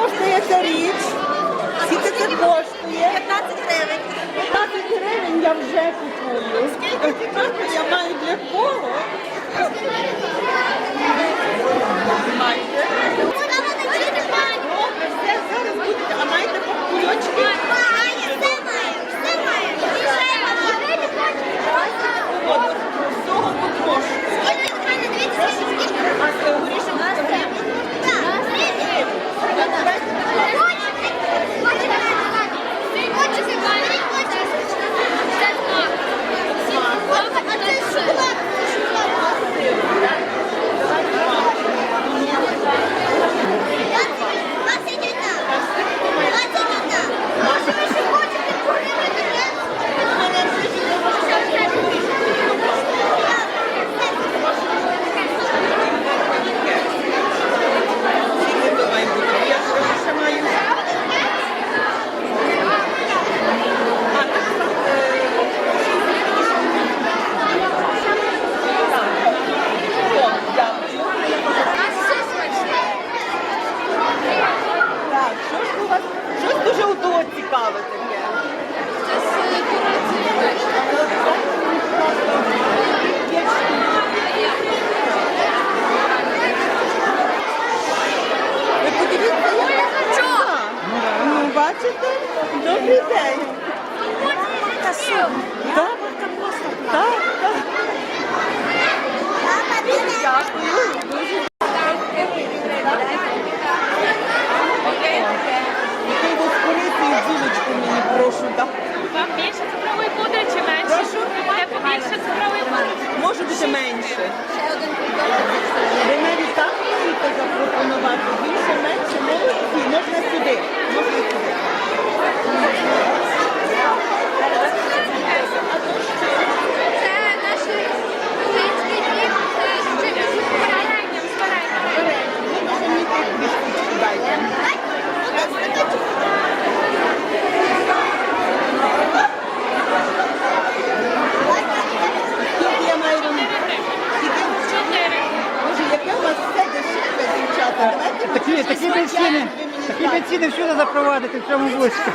коштує ця річ? Скільки це коштує? 15 гривень. 15 гривень я вже купую. Скільки я маю для кого? Що ж у вас? Щось дуже у того цікаве таке. Ви подивіться, яка. Ну, бачите? Добрий день. Так, так, прошу, так? Вам більше цукрової пудри чи менше? Прошу? Я побільше цукрової пудри. Може бути менше. Ви навіть так можете запропонувати. Більше, Такі, такі щось ви ціни, хоча б ви мені такі бензини всюди запровадити в цьому близько.